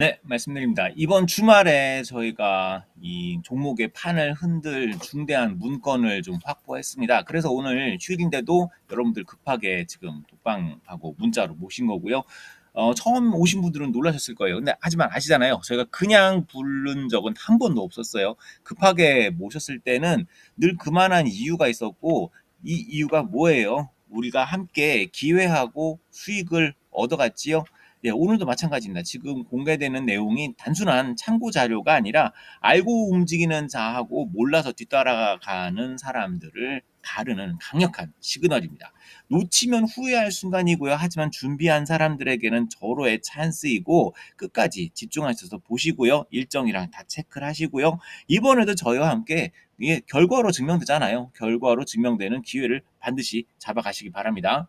네, 말씀드립니다. 이번 주말에 저희가 이 종목의 판을 흔들 중대한 문건을 좀 확보했습니다. 그래서 오늘 휴일인데도 여러분들 급하게 지금 독방하고 문자로 모신 거고요. 어, 처음 오신 분들은 놀라셨을 거예요. 근데 하지만 아시잖아요. 저희가 그냥 부른 적은 한 번도 없었어요. 급하게 모셨을 때는 늘 그만한 이유가 있었고 이 이유가 뭐예요? 우리가 함께 기회하고 수익을 얻어갔지요. 네, 오늘도 마찬가지입니다. 지금 공개되는 내용이 단순한 참고 자료가 아니라 알고 움직이는 자하고 몰라서 뒤따라가는 사람들을 가르는 강력한 시그널입니다. 놓치면 후회할 순간이고요. 하지만 준비한 사람들에게는 절호의 찬스이고 끝까지 집중하셔서 보시고요. 일정이랑 다 체크를 하시고요. 이번에도 저희와 함께 이게 결과로 증명되잖아요. 결과로 증명되는 기회를 반드시 잡아가시기 바랍니다.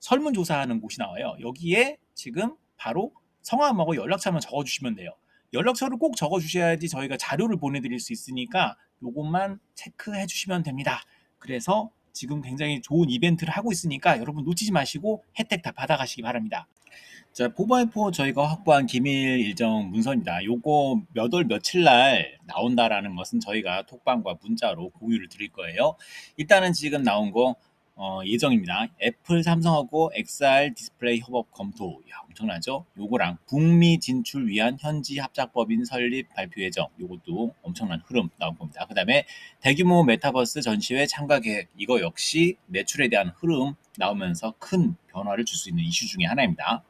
설문조사하는 곳이 나와요. 여기에 지금 바로 성함하고 연락처만 적어주시면 돼요. 연락처를 꼭 적어주셔야지 저희가 자료를 보내드릴 수 있으니까 요것만 체크해 주시면 됩니다. 그래서 지금 굉장히 좋은 이벤트를 하고 있으니까 여러분 놓치지 마시고 혜택 다 받아가시기 바랍니다. 자, 포바이포 저희가 확보한 기밀 일정 문서입니다. 요거 몇 월 며칠 날 나온다라는 것은 저희가 톡방과 문자로 공유를 드릴 거예요. 일단은 지금 나온 거 어, 예정입니다. 애플, 삼성하고 XR 디스플레이 협업 검토. 야, 엄청나죠? 요거랑 북미 진출 위한 현지 합작법인 설립 발표 예정. 요것도 엄청난 흐름 나온 겁니다. 그 다음에 대규모 메타버스 전시회 참가 계획. 이거 역시 매출에 대한 흐름 나오면서 큰 변화를 줄 수 있는 이슈 중에 하나입니다.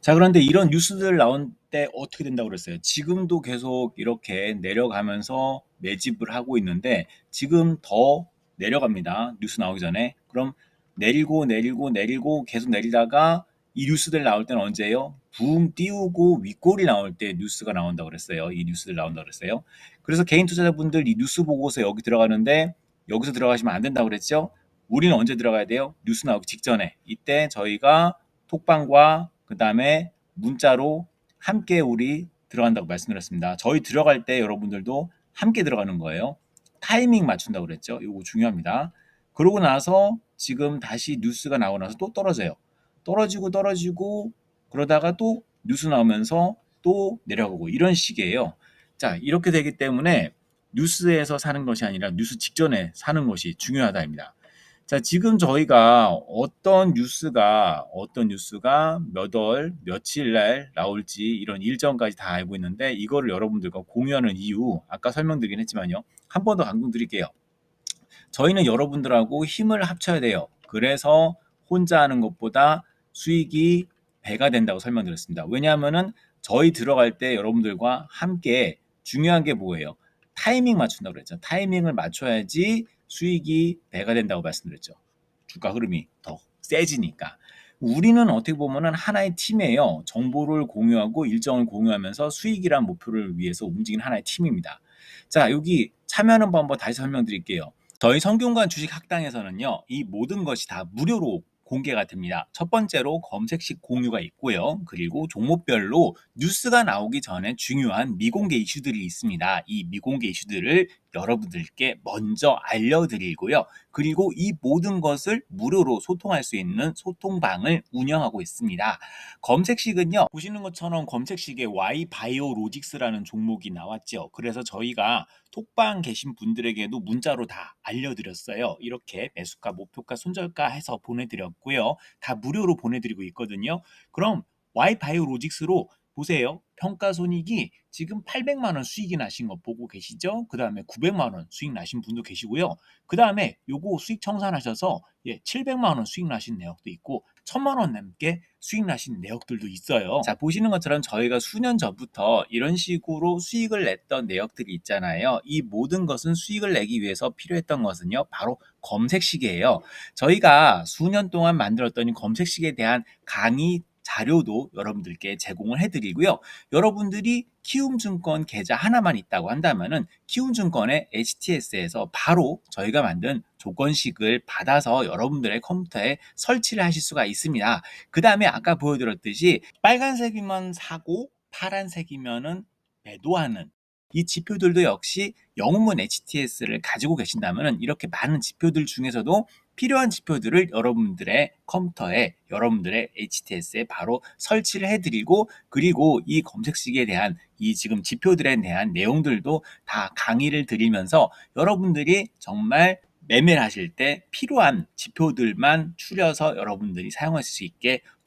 자, 그런데 이런 뉴스들 나온 때 어떻게 된다고 그랬어요? 지금도 계속 이렇게 내려가면서 매집을 하고 있는데 지금 더 내려갑니다. 뉴스 나오기 전에. 그럼 내리고 내리고 내리고 계속 내리다가 이 뉴스들 나올 때는 언제예요? 붕 띄우고 윗골이 나올 때 뉴스가 나온다고 그랬어요. 이 뉴스들 나온다고 그랬어요. 그래서 개인 투자자분들 이 뉴스 보고서 여기 들어가는데 여기서 들어가시면 안 된다고 그랬죠? 우리는 언제 들어가야 돼요? 뉴스 나오기 직전에. 이때 저희가 톡방과 그 다음에 문자로 함께 우리 들어간다고 말씀드렸습니다. 저희 들어갈 때 여러분들도 함께 들어가는 거예요. 타이밍 맞춘다고 그랬죠. 이거 중요합니다. 그러고 나서 지금 다시 뉴스가 나오고 나서 또 떨어져요. 떨어지고 떨어지고 그러다가 또 뉴스 나오면서 또 내려가고 이런 식이에요. 자, 이렇게 되기 때문에 뉴스에서 사는 것이 아니라 뉴스 직전에 사는 것이 중요하다입니다. 자, 지금 저희가 어떤 뉴스가 어떤 뉴스가 몇 월, 며칠 날 나올지 이런 일정까지 다 알고 있는데 이거를 여러분들과 공유하는 이유 아까 설명드리긴 했지만요. 한 번 더 강조드릴게요. 저희는 여러분들하고 힘을 합쳐야 돼요. 그래서 혼자 하는 것보다 수익이 배가 된다고 설명드렸습니다. 왜냐하면은 저희 들어갈 때 여러분들과 함께 중요한 게 뭐예요? 타이밍 맞춘다고 그랬죠. 타이밍을 맞춰야지 수익이 배가 된다고 말씀드렸죠. 주가 흐름이 더 세지니까. 우리는 어떻게 보면은 하나의 팀이에요. 정보를 공유하고 일정을 공유하면서 수익이란 목표를 위해서 움직이는 하나의 팀입니다. 자, 여기 참여하는 방법 다시 설명드릴게요. 저희 성균관 주식 학당에서는요, 이 모든 것이 다 무료로 공개가 됩니다. 첫 번째로 검색식 공유가 있고요. 그리고 종목별로 뉴스가 나오기 전에 중요한 미공개 이슈들이 있습니다. 이 미공개 이슈들을 여러분들께 먼저 알려드리고요. 그리고 이 모든 것을 무료로 소통할 수 있는 소통방을 운영하고 있습니다. 검색식은요, 보시는 것처럼 검색식에 Y 바이오로직스라는 종목이 나왔죠. 그래서 저희가 톡방 계신 분들에게도 문자로 다 알려드렸어요. 이렇게 매수가, 목표가, 손절가 해서 보내드렸고요. 다 무료로 보내드리고 있거든요. 그럼 Y 바이오로직스로 보세요. 평가 손익이 지금 800만 원 수익이 나신 거 보고 계시죠? 그 다음에 900만 원 수익 나신 분도 계시고요. 그 다음에 요거 수익 청산하셔서 예, 700만 원 수익 나신 내역도 있고 1000만 원 넘게 수익 나신 내역들도 있어요. 자, 보시는 것처럼 저희가 수년 전부터 이런 식으로 수익을 냈던 내역들이 있잖아요. 이 모든 것은 수익을 내기 위해서 필요했던 것은요. 바로 검색식이에요. 저희가 수년 동안 만들었던 이 검색식에 대한 강의 자료도 여러분들께 제공을 해드리고요. 여러분들이 키움증권 계좌 하나만 있다고 한다면은 키움증권의 HTS에서 바로 저희가 만든 조건식을 받아서 여러분들의 컴퓨터에 설치를 하실 수가 있습니다. 그 다음에 아까 보여드렸듯이 빨간색이면 사고 파란색이면은 매도하는 이 지표들도 역시 영문 HTS를 가지고 계신다면 이렇게 많은 지표들 중에서도 필요한 지표들을 여러분들의 컴퓨터에 여러분들의 HTS에 바로 설치를 해드리고 그리고 이 검색식에 대한 이 지금 지표들에 대한 내용들도 다 강의를 드리면서 여러분들이 정말 매매를 하실 때 필요한 지표들만 추려서 여러분들이 사용하실 수 있게